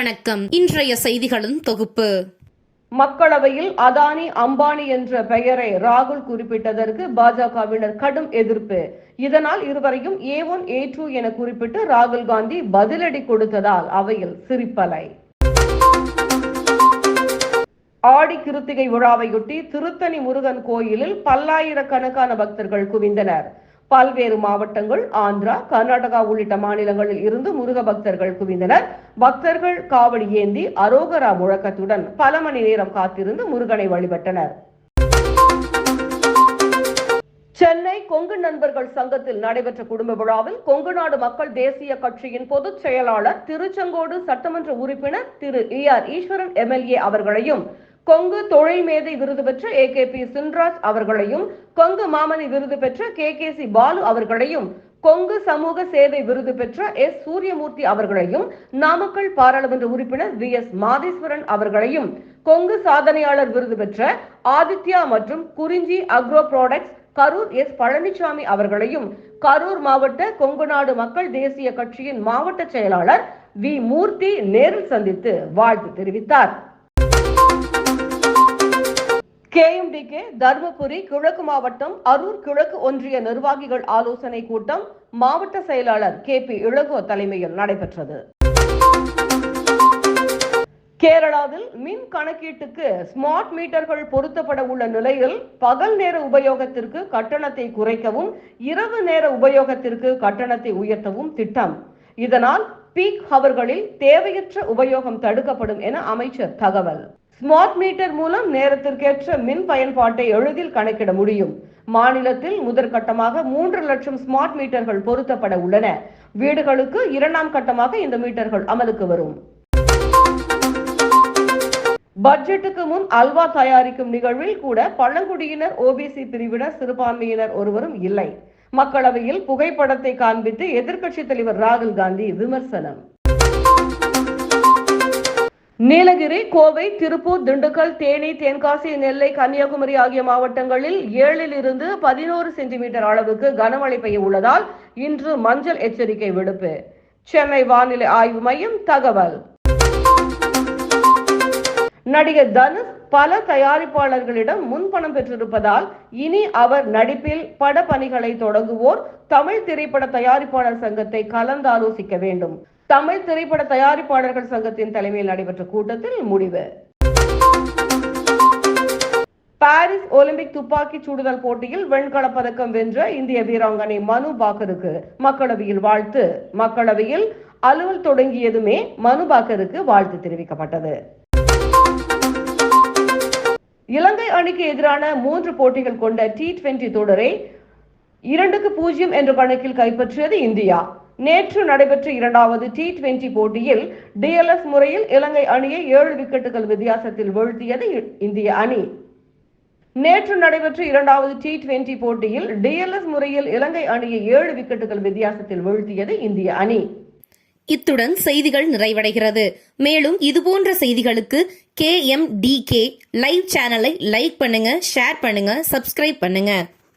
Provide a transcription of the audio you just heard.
வணக்கம். இன்றைய செய்திகளின் தொகுப்பு. மக்களவையில் அதானி அம்பானி என்ற பெயரை ராகுல் குறிப்பிட்டதற்கு பாஜகவினர் கடும் எதிர்ப்பு. இதனால் இருவரையும் ஏ ஒன் ஏ டூ என குறிப்பிட்டு ராகுல் காந்தி பதிலடி கொடுத்ததால் அவையில் சிரிப்பலை. ஆடி கிருத்திகை விழாவையொட்டி திருத்தணி முருகன் கோயிலில் பல்லாயிரக்கணக்கான பக்தர்கள் குவிந்தனர். பல்வேறு மாவட்டங்கள் ஆந்திரா கர்நாடகா உள்ளிட்ட மாநிலங்களில் இருந்து முருக பக்தர்கள் குவிந்தனர். பக்தர்கள் காவடி ஏந்தி அரோகரா முழக்கத்துடன் பல மணி நேரம் காத்திருந்து முருகனை வழிபட்டனர். சென்னை கொங்கு நண்பர்கள் சங்கத்தில் நடைபெற்ற குடும்ப விழாவில் கொங்கு நாடு மக்கள் தேசிய கட்சியின் பொதுச் செயலாளர் திருச்செங்கோடு சட்டமன்ற உறுப்பினர் திரு இ ஆர் ஈஸ்வரன் எம்எல்ஏ அவர்களையும் கொங்கு தொழில் மேதை விருது பெற்ற ஏ கே பி சின்ராஜ் அவர்களையும் கொங்கு மாமணி விருது பெற்ற கே கே சி பாலு அவர்களையும் கொங்கு சமூக சேவை விருது பெற்ற எஸ் சூரியமூர்த்தி அவர்களையும் நாமக்கல் பாராளுமன்ற உறுப்பினர் வி எஸ் மாதேஸ்வரன் அவர்களையும் கொங்கு சாதனையாளர் விருது பெற்ற ஆதித்யா மற்றும் Kurinji agro products Karur S Palanisamy அவர்களையும் கரூர் மாவட்ட கொங்குநாடு மக்கள் தேசிய கட்சியின் மாவட்ட செயலாளர் வி மூர்த்தி நேரில் சந்தித்து வாழ்த்து தெரிவித்தார். கேஎம்டிகே தருமபுரி கிழக்கு மாவட்டம் அரூர் கிழக்கு ஒன்றிய நிர்வாகிகள் ஆலோசனை கூட்டம் மாவட்ட செயலாளர் கே பி இளகோ தலைமையில் நடைபெற்றது. கேரளாவில் மின் கணக்கீட்டுக்கு ஸ்மார்ட் மீட்டர்கள் பொருத்தப்பட உள்ள நிலையில் பகல் நேர உபயோகத்திற்கு கட்டணத்தை குறைக்கவும் இரவு நேர உபயோகத்திற்கு கட்டணத்தை உயர்த்தவும் திட்டம். இதனால் பீக் ஹவர்களில் தேவையற்ற உபயோகம் தடுக்கப்படும் என அமைச்சர் தகவல். ஸ்மார்ட் மீட்டர் மூலம் நேரத்திற்கேற்ற மின் பயன்பாட்டை எளிதில் கணக்கிட முடியும். மாநிலத்தில் முதற்கட்டமாக மூன்று லட்சம் ஸ்மார்ட் மீட்டர்கள் பொருத்தப்பட உள்ளன. வீடுகளுக்கு இரண்டாம் கட்டமாக இந்த மீட்டர்கள் அமலுக்கு வரும். பட்ஜெட்டுக்கு முன் அல்வா தயாரிக்கும் நிகழ்வில் கூட பழங்குடியினர் ஓபிசி பிரிவினர் சிறுபான்மையினர் ஒருவரும் இல்லை. மக்களவையில் புகைப்படத்தை காண்பித்து எதிர்க்கட்சித் தலைவர் ராகுல் காந்தி விமர்சனம். நீலகிரி கோவை திருப்பூர் திண்டுக்கல் தேனி தென்காசி நெல்லை கன்னியாகுமரி ஆகிய மாவட்டங்களில் ஏழில் இருந்து பதினோரு சென்டிமீட்டர் அளவுக்கு கனமழை பெய்ய உள்ளதால் இன்று மஞ்சள் எச்சரிக்கை விடுப்பு. சென்னை வானிலை ஆய்வு மையம் தகவல். நடிகர் தனுஷ் பல தயாரிப்பாளர்களிடம் முன்பணம் பெற்றிருப்பதால் இனி அவர் நடிப்பில் பட பணிகளை தொடங்குவோர் தமிழ் திரைப்பட தயாரிப்பாளர் சங்கத்தை கலந்தாலோசிக்க வேண்டும். தமிழ் திரைப்பட தயாரிப்பாளர்கள் சங்கத்தின் தலைமையில் நடைபெற்ற கூட்டத்தில் முடிவு. பாரிஸ் ஒலிம்பிக் துப்பாக்கி சுடுதல் போட்டியில் வெண்கலப் பதக்கம் வென்ற இந்திய வீராங்கனை மனு பாக்கருக்கு மக்களவையில் வாழ்த்து. மக்களவையில் அலுவல் தொடங்கியதுமே மனு பாக்கருக்கு வாழ்த்து தெரிவிக்கப்பட்டது. இலங்கை அணிக்கு எதிரான மூன்று போட்டிகள் கொண்ட டி டுவெண்டி தொடரை இரண்டுக்கு பூஜ்ஜியம் என்ற கணக்கில் கைப்பற்றியது இந்தியா. நேற்று நடைபெற்ற இரண்டாவது டி டுவெண்டி போட்டியில் டிஎல்எஸ் முறையில் இலங்கை அணியை ஏழு விக்கெட்டுகள் வித்தியாசத்தில் வீழ்த்தியது இ- இந்திய அணி. நேற்று நடைபெற்ற இரண்டாவது டி டுவெண்டி போட்டியில் டிஎல்எஸ் முறையில் இலங்கை அணியை ஏழு விக்கெட்டுகள் வித்தியாசத்தில் வீழ்த்தியது இந்திய அணி. இத்துடன் செய்திகள் நிறைவடைகிறது. மேலும் இதுபோன்ற செய்திகளுக்கு K M D K live சேனலை லைக் பண்ணுங்க ஷேர் பண்ணுங்க சப்ஸ்கிரைப் பண்ணுங்க.